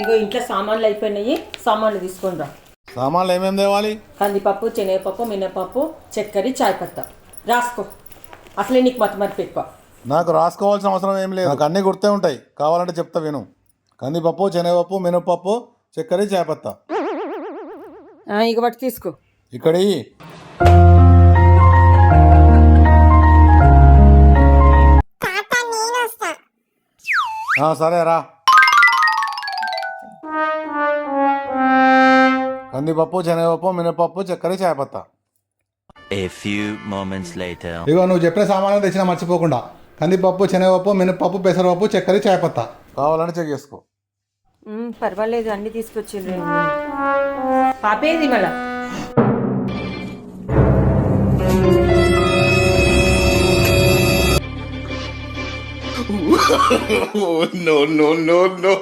ఇగో ఇంట్లో సామాన్లు అయిపోయినాయి సామాన్లు తీసుకొని రా. సామాన్లు ఏమేమి తేవాలి? కందిపప్పు శనగపప్పు మినపప్పు చక్కెర చాయ్ పత్తా. రాసుకో. అసలే నీకు మత మరిపి ఎక్కువ. నాకు రాసుకోవాల్సిన అవసరం ఏం లేదు. నాకు అన్నీ గుర్తే ఉంటాయి. కావాలంటే చెప్తా విను. కందిపప్పు శనగపప్పు మినపప్పు చక్కెర చేపత్త ఆ, ఇక బట్టి తీసుకో. ఇక్కడ సరే రా. కందిపప్పు శనగపప్పు మినపప్పు చక్కెర చేపత్త A few moments later. ఇగో నువ్వు చెప్పిన సామాన్లు తెచ్చినా మర్చిపోకుండా. కందిపప్పు శనగపప్పు మినపప్పు పెసరపప్పు చక్కెర చేపత్త కావాలంటే చెక్ చేసుకో. పర్వాలేదు అన్ని తీసుకొచ్చిండ్రు పాపేది మళ్ళా. No, no, no, no.